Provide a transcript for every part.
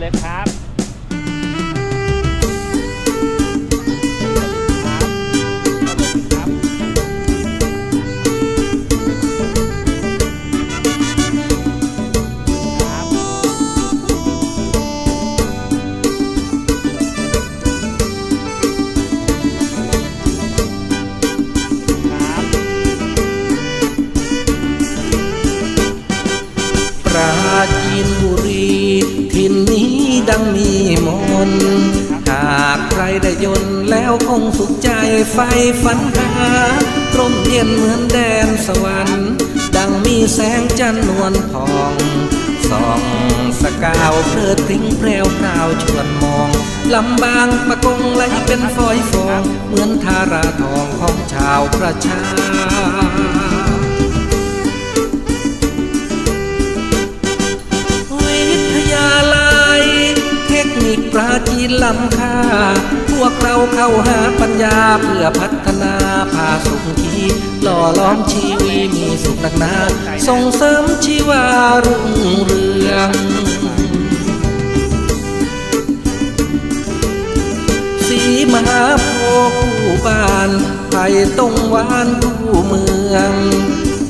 เลยครับ นบุรีถิ่นนี้ดังมีมนหากใครได้ยนต์แล้วคงสุขใจไฟฝันหาตรมเย็นเหมือนแดนสวรรค์ ดังมีแสงจันทร์นวลทองส่องสกาวเพลิดพริ้งแพรวพราวชวนมองลำบางปะกงไหลเป็นฟอยฟอง เหมือนทาราทองของชาวประชา ล้ำค่า พวกเราเข้าหาปัญญาเพื่อพัฒนาพาสุขทีหล่อล้อมชีวีมีสุขนักหนา ส่งเสริมชีวารุ่งเรืองสีมหาโพคู่บ้านไผ่ตรงวานคู่เมือง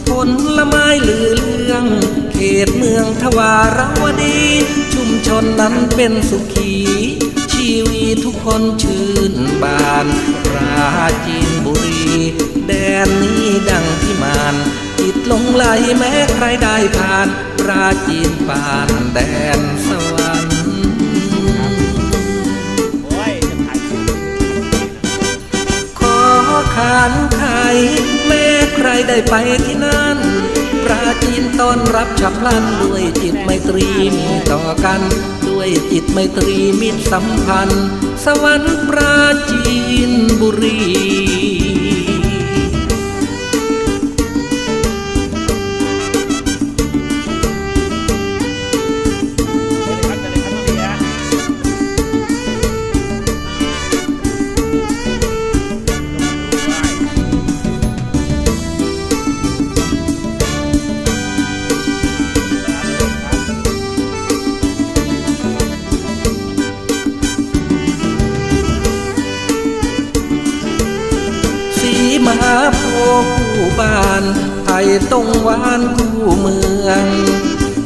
ผลละไม้หลือเลือง เขตเมืองทวารวดี ชุมชนนั้นเป็นสุขี วีทุกคนชื่นบานปราจีนบุรี แดนนี้ดังพิมานจิตลงไหลแม้ใครได้ผ่านปราจีนปานแดนสวรรค์ขอขานไขแม้ใครได้ไปที่นั่นปราจีนต้อนรับฉับพลันด้วยจิตไมตรีมีต่อกัน จิตไมตรีมิตรสัมพันธ์ สวรรค์ปราจี มหาโพธิ์คู่บ้านไผ่ตรงหวานคู่เมือง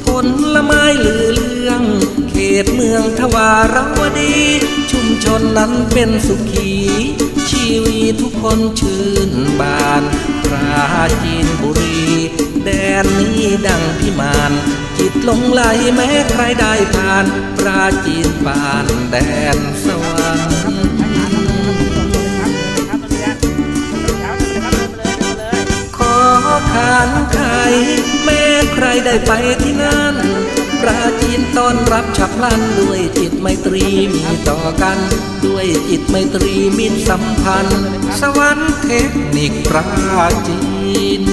ผลละไม้หลือเลือง เขตเมืองทวารวดี ชุมชนนั้นเป็นสุขี ชีวีทุกคนชื่นบานปราจีนบุรี แดนนี้ดังพิมานจิตหลงไหลแม้ใครได้ผ่าน ปราจีนปานแดนสวรรค์านไขแม้ใครได้ไปที่นั่นปราจีนต้อนรับฉับพลันด้วยจิตไมตรีมีต่อกัน ด้วยจิตไมตรีมิตรสัมพันธ์ สวรรค์เทคนิคปราจีน